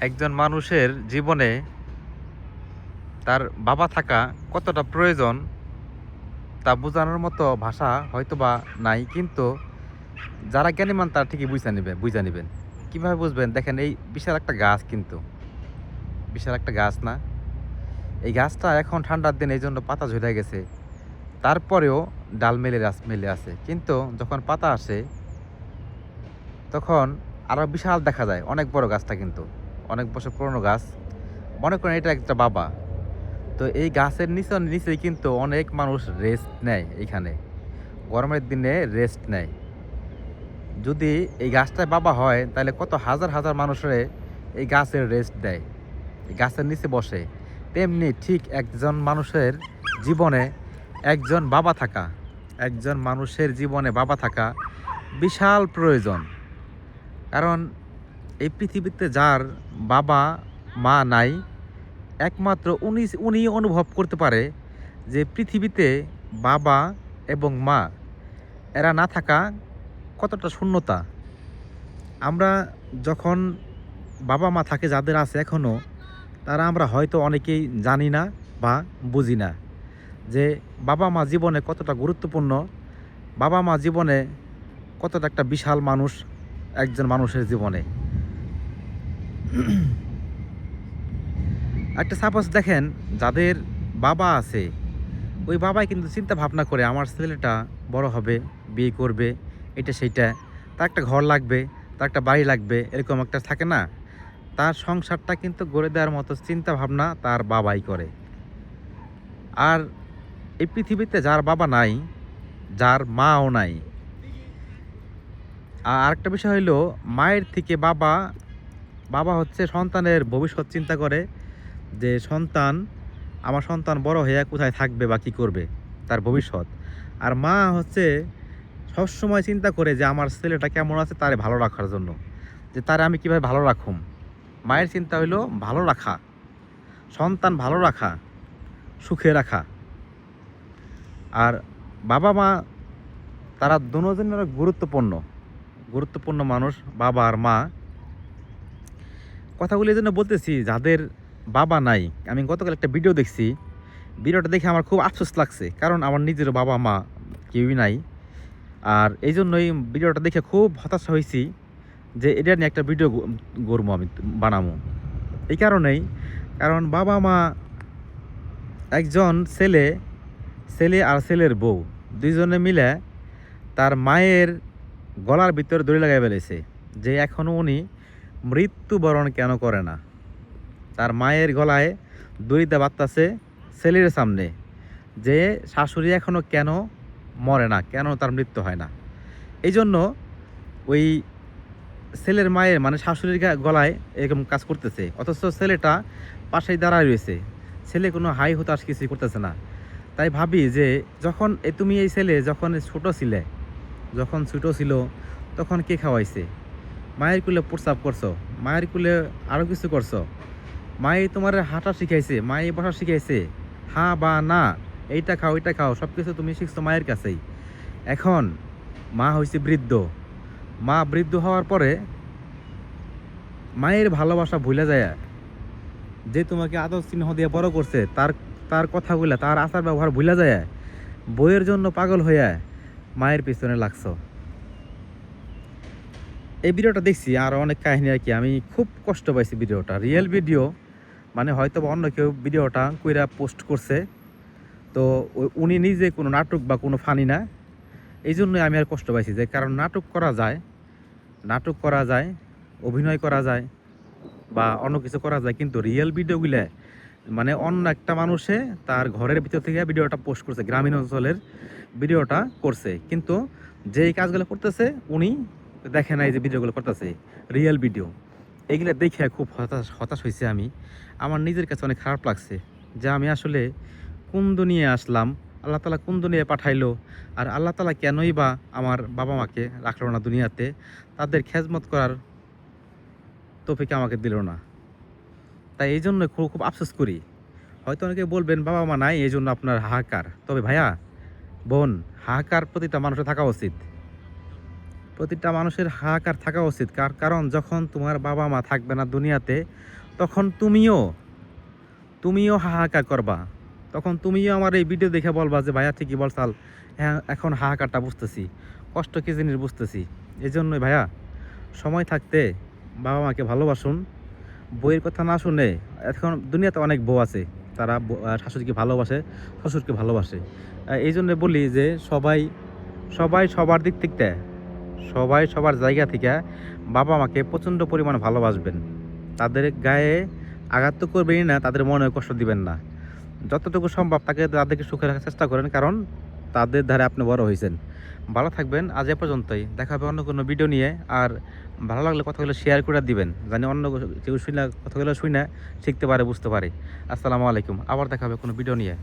একজন মানুষের জীবনে তার বাবা থাকা কতটা প্রয়োজন তা বোঝানোর মতো ভাষা হয়তোবা নাই, কিন্তু যারা জ্ঞানীমান তারা ঠিকই বুঝা নেবে, বুঝা নেবেন। কীভাবে বুঝবেন? দেখেন, এই বিশাল একটা গাছ কিন্তু। বিশাল একটা গাছ না? এই গাছটা এখন ঠান্ডার দিন এই জন্য পাতা ঝরে গেছে। তারপরেও ডাল মেলে মেলে আছে। কিন্তু যখন পাতা আসে, তখন আরও বিশাল দেখা যায়, অনেক বড় গাছটা কিন্তু। অনেক বছর পুরনো গাছ। মনে করেন এটা একটা বাবা। তো এই গাছের নিচে নিচেই কিন্তু অনেক মানুষ রেস্ট নেয় এইখানে গরমের দিনে রেস্ট নেয়। যদি এই গাছটায় বাবা হয়, তাহলে কত হাজার হাজার মানুষের এই গাছের রেস্ট দেয়। এই গাছের নিচে বসে। তেমনি ঠিক একজন মানুষের জীবনে একজন বাবা থাকা, একজন মানুষের জীবনে বাবা থাকা বিশাল প্রয়োজন। কারণ এই পৃথিবীতে যার বাবা, মা নাই, একমাত্র উনি উনি অনুভব করতে পারে যে পৃথিবীতে বাবা এবং মা, এরা না থাকা কতটা শূন্যতা। আমরা যখন বাবা মা থাকে, যাদের আছে এখনও তারা আমরা হয়তো অনেকেই জানি না বা বুঝি না যে বাবা মা জীবনে কতটা গুরুত্বপূর্ণ, বাবা মা জীবনে কতটা একটা বিশাল মানুষ একজন মানুষের জীবনে। একটা সাপোজ দেখেন, যাদের বাবা আছে, ওই বাবাই কিন্তু চিন্তা ভাবনা করে, আমার ছেলেটা বড় হবে, বিয়ে করবে, এটা সেইটা, তার একটা ঘর লাগবে, তার একটা বাড়ি লাগবে, এরকম একটা থাকে না? তার সংসারটা কিন্তু গড়ে দেওয়ার মতো চিন্তা ভাবনা তার বাবাই করে। আর এই পৃথিবীতে যার বাবা নাই, যার মাও নাই। আর আরেকটা বিষয় হইল, মায়ের থেকে বাবা বাবা হচ্ছে সন্তানের ভবিষ্যৎ চিন্তা করে যে সন্তান, আমার সন্তান বড় হয়ে কোথায় থাকবে বা কী করবে? তার ভবিষ্যৎ। আর মা হচ্ছে সবসময় চিন্তা করে যে আমার ছেলেটা কেমন আছে তারে ভালো রাখার জন্য। যে তারে আমি কীভাবে ভালো রাখুম? মায়ের চিন্তা হইল ভালো রাখা। সন্তান ভালো রাখা, সুখে রাখা। আর বাবা মা, তারা দুজনের গুরুত্বপূর্ণ। গুরুত্বপূর্ণ মানুষ বাবা আর মা। কথাগুলি জন্য বলতেছি, যাদের বাবা নাই, আমি গতকাল একটা ভিডিও দেখছি। ভিডিওটা দেখে আমার খুব আফসোস লাগছে, কারণ আমার নিজের বাবা মা কেউই নাই। আর এই জন্যই ভিডিওটা দেখে খুব হতাশা হয়েছি যে এটা নিয়ে একটা ভিডিও করব আমি বানাবো এই কারণেই, কারণ বাবা মা একজন ছেলে ছেলে আর ছেলের বউ, দুইজনে মিলে তার মায়ের গলার ভিতরে দড়ি লাগাই ফেলেছে, যে এখনও উনি মৃত্যুবরণ কেন করে না? তার মায়ের গলায় দড়িতে বাত্তাছে ছেলের সামনে। যে শাশুড়ি এখনও কেন মরে না? কেন তার মৃত্যু হয় না? এই জন্য ওই ছেলের মায়ের মানে শাশুড়ির গলায় এরকম কাজ করতেছে। অথচ ছেলেটা পাশেই দাঁড়ায় রয়েছে। ছেলে কোনো হাই হতাশ কিছুই করতেছে না। তাই ভাবি যে যখন তুমি এই ছেলে যখন ছোট ছিলে, যখন ছোট ছিল, তখন কে খাওয়াইছে? মায়ের কুলে প্রস্রাব করছ, মায়ের কুলে আরও কিছু করছ। মায়ে তোমার হাঁটা শিখাইছে, মায়ে বসা শিখাইছে। হ্যাঁ বা না, এইটা খাও এটা খাও সব কিছু তুমি শিখছো মায়ের কাছেই। এখন মা হয়েছে বৃদ্ধ। মা বৃদ্ধ হওয়ার পরে মায়ের ভালোবাসা ভুলে যায়। যে তোমাকে আদর স্নেহ দিয়ে বড় করছে, তার তার কথাগুলা, তার আচার ব্যবহার ভুলে যায়। বইয়ের জন্য পাগল হয়ে মায়ের পিছনে লাগছো। এই ভিডিওটা দেখছি আর অনেক কাহিনী আর কি। আমি খুব কষ্ট পাইছি ভিডিওটা। রিয়েল ভিডিও মানে হয়তো বা অন্য কেউ ভিডিওটা কইরা পোস্ট করছে। তো উনি নিজে কোনো নাটক বা কোনো ফানি না। এই জন্যই আমি আর কষ্ট পাইছি যে কারণ নাটক করা যায় নাটক করা যায় অভিনয় করা যায় বা অন্য কিছু করা যায় কিন্তু রিয়েল ভিডিওগুলো মানে অন্য একটা মানুষে তার ঘরের ভিতর থেকে ভিডিওটা পোস্ট করছে গ্রামীণ অঞ্চলের ভিডিওটা করছে। কিন্তু যেই কাজগুলো করতেছে উনি দেখে নাই যে ভিডিওগুলো করতেছে রিয়েল ভিডিও এগুলো দেখে খুব হতাশ হতাশ হয়েছে আমি। আমার নিজের কাছে অনেক খারাপ লাগছে যে আমি আসলে কোন দুনিয়ায় আসলাম, আল্লাহ তালা কোন দুনিয়ায় পাঠাইলো, আর আল্লাহ তালা কেনই বা আমার বাবা মাকে রাখল না দুনিয়াতে, তাদের খেজমত করার তোফিকে আমাকে দিল না। তাই এই জন্য খুব খুব আফসোস করি। হয়তো অনেকে বলবেন, বাবা মা নাই, এই জন্য আপনার হাহাকার। তবে ভাইয়া, বোন, হাহাকার প্রতিটা মানুষের থাকা উচিত। প্রতিটা মানুষের হাহাকার থাকা উচিত। কার, কারণ যখন তোমার বাবা মা থাকবে না দুনিয়াতে, তখন তুমিও তুমিও হাহাকার করবা। তখন তুমিও আমার এই ভিডিও দেখে বলবা যে, ভাইয়া, ঠিকই বলছাল হ্যাঁ এখন হাহাকারটা বুঝতেছি। কষ্ট কি জিনিস বুঝতেছি? এই জন্যই ভাইয়া, সময় থাকতে বাবা মাকে ভালোবাসুন। বইয়ের কথা না শুনে, এখন দুনিয়াতে অনেক বউ আছে, তারা শাশুড়িকে ভালোবাসে, শ্বশুরকে ভালোবাসে। এই জন্য বলি যে, সবাই সবাই সবার দিক থেকে সবাই সবার জায়গা থেকে বাবা মাকে প্রচণ্ড পরিমাণে ভালোবাসবেন। তাদের গায়ে আঘাত তো করবেনই না, তাদের মনে কষ্ট দিবেন না। যতটুকু সম্ভব তাকে, তাদেরকে সুখে রাখার চেষ্টা করেন, কারণ তাদের ধারে আপনি বড় হয়েছেন। ভালো থাকবেন, আজ এ পর্যন্তই। দেখা হবে অন্য কোনো ভিডিও নিয়ে, আর ভালো লাগলে কথাগুলো শেয়ার করে দিবেন। জানি অন্য কেউ শুনে, কথাগুলো শুনে শিখতে পারে, বুঝতে পারে। আসসালামু আলাইকুম। আবার দেখা হবে কোনো ভিডিও নিয়ে।